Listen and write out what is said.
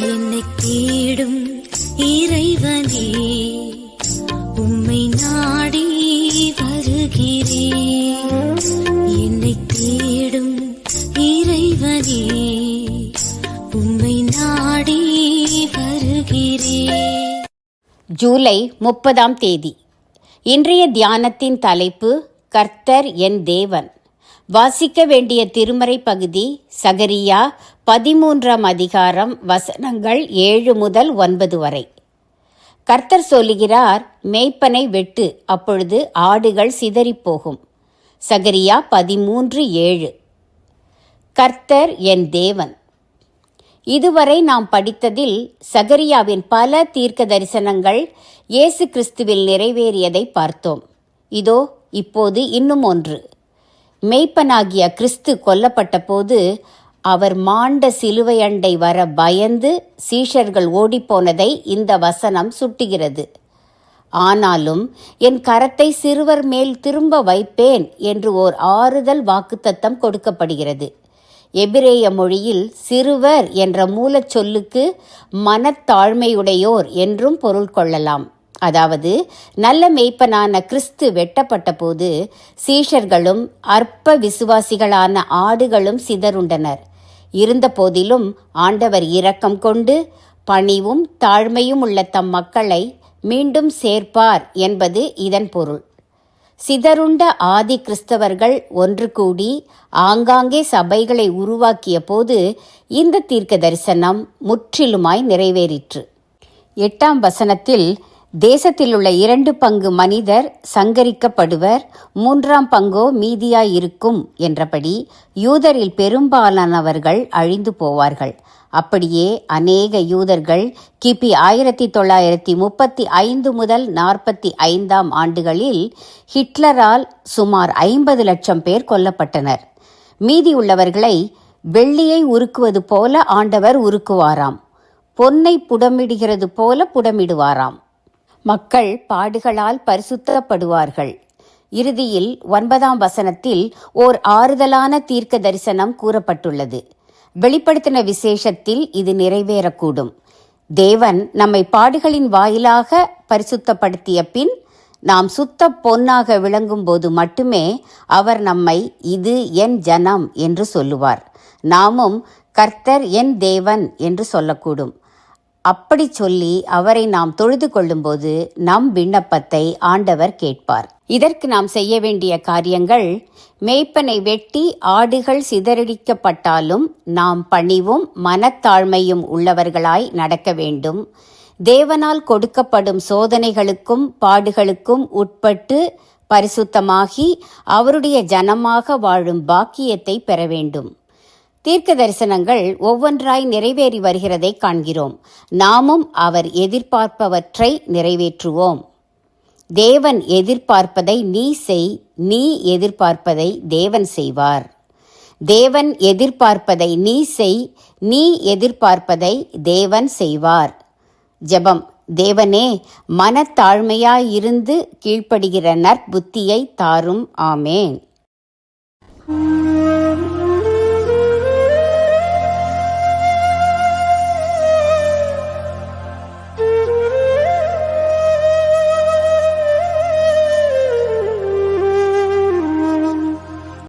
என்னை தேடும் இறைவனே உம்மை நாடி வருகிறேன் என்னை தேடும் இறைவனே உம்மை நாடி வருகிறேன் ஜூலை முப்பதாம் தேதி. இன்றைய தியானத்தின் தலைப்பு கர்த்தர் என் தேவன். வாசிக்க வேண்டிய திருமறை பகுதி சகரியா பதிமூன்றாம் அதிகாரம் வசனங்கள் ஏழு முதல் ஒன்பது வரை. கர்த்தர் சொல்லுகிறார் மேய்ப்பனை வெட்டு அப்பொழுது ஆடுகள் சிதறிப்போகும். சகரியா பதிமூன்று ஏழு. கர்த்தர் என் தேவன். இதுவரை நாம் படித்ததில் சகரியாவின் பல தீர்க்க தரிசனங்கள் இயேசு கிறிஸ்துவில் நிறைவேறியதை பார்த்தோம். இதோ இப்போது இன்னும் ஒன்று. மெய்ப்பனாகிய கிறிஸ்து கொல்லப்பட்ட போது அவர் மாண்ட சிலுவை அண்டை வர பயந்து சீஷர்கள் ஓடிப்போனதை இந்த வசனம் சுட்டுகிறது. ஆனாலும் என் கரத்தை சிறுவர் மேல் திரும்ப வைப்பேன் என்று ஓர் ஆறுதல் வாக்குத்தத்தம் கொடுக்கப்படுகிறது. எபிரேய மொழியில் சிறுவர் என்ற மூலச் சொல்லுக்கு மனத்தாழ்மையுடையோர் என்றும் பொருள் கொள்ளலாம். அதாவது நல்ல மெய்ப்பனான கிறிஸ்து வெட்டப்பட்ட போது சீஷர்களும் அற்ப விசுவாசிகளான ஆடுகளும் சிதறுண்டனர். இருந்தபோதிலும் ஆண்டவர் இரக்கம் கொண்டு பணிவும் தாழ்மையும் உள்ள தம் மக்களை மீண்டும் சேர்ப்பார் என்பது இதன் பொருள். சிதறுண்ட ஆதி கிறிஸ்தவர்கள் ஒன்று கூடி ஆங்காங்கே சபைகளை உருவாக்கிய போது இந்த தீர்க்க தரிசனம் முற்றிலுமாய் நிறைவேறிற்று. எட்டாம் வசனத்தில் தேசத்தில் உள்ள இரண்டு பங்கு மனிதர் சங்கரிக்கப்படுவர் மூன்றாம் பங்கோ மீதியாயிருக்கும் என்றபடி யூதரில் பெரும்பாலானவர்கள் அழிந்து போவார்கள். அப்படியே அநேக யூதர்கள் கிபி ஆயிரத்தி தொள்ளாயிரத்தி முப்பத்தி ஐந்து முதல் நாற்பத்தி ஐந்தாம் ஆண்டுகளில் ஹிட்லரால் சுமார் ஐம்பது லட்சம் பேர் கொல்லப்பட்டனர். மீதியுள்ளவர்களை வெள்ளியை உருக்குவது போல ஆண்டவர் உருக்குவாராம். பொன்னை புடமிடுகிறது போல புடமிடுவாராம். மக்கள் பாடுகளால் பரிசுத்தப்படுவார்கள். இறுதியில் ஒன்பதாம் வசனத்தில் ஓர் ஆறுதலான தீர்க்க தரிசனம் கூறப்பட்டுள்ளது. வெளிப்படுத்தின விசேஷத்தில் இது நிறைவேறக்கூடும். தேவன் நம்மை பாடுகளின் வாயிலாக பரிசுத்தப்படுத்திய பின் நாம் சுத்த பொன்னாக விளங்கும் போது மட்டுமே அவர் நம்மை இது என் ஜனம் என்று சொல்லுவார். நாமும் கர்த்தர் என் தேவன் என்று சொல்லக்கூடும். அப்படி சொல்லி அவரை நாம் தொழுது கொள்ளும்போது நம் விண்ணப்பத்தை ஆண்டவர் கேட்பார். இதற்கு நாம் செய்ய வேண்டிய காரியங்கள் மேய்ப்பனை வெட்டி ஆடுகள் சிதறடிக்கப்பட்டாலும் நாம் பணிவும் மனத்தாழ்மையும் உள்ளவர்களாய் நடக்க வேண்டும். தேவனால் கொடுக்கப்படும் சோதனைகளுக்கும் பாடுகளுக்கும் உட்பட்டு பரிசுத்தமாகி அவருடைய ஜனமாக வாழும் பாக்கியத்தை பெற வேண்டும். தீர்க்க தரிசனங்கள் ஒவ்வொன்றாய் நிறைவேறி வருகிறதை காண்கிறோம். நாமும் அவர் எதிர்பார்ப்பவற்றை நிறைவேற்றுவோம். தேவன் எதிர்பார்ப்பதை நீ செய் நீ எதிர்பார்ப்பதை தேவன் செய்வார். தேவன் எதிர்பார்ப்பதை நீ செய் நீ எதிர்பார்ப்பதை தேவன் செய்வார். ஜெபம். தேவனே மனத்தாழ்மையாயிருந்து கீழ்ப்படுகிற நற்புத்தியை தாரும். ஆமேன்.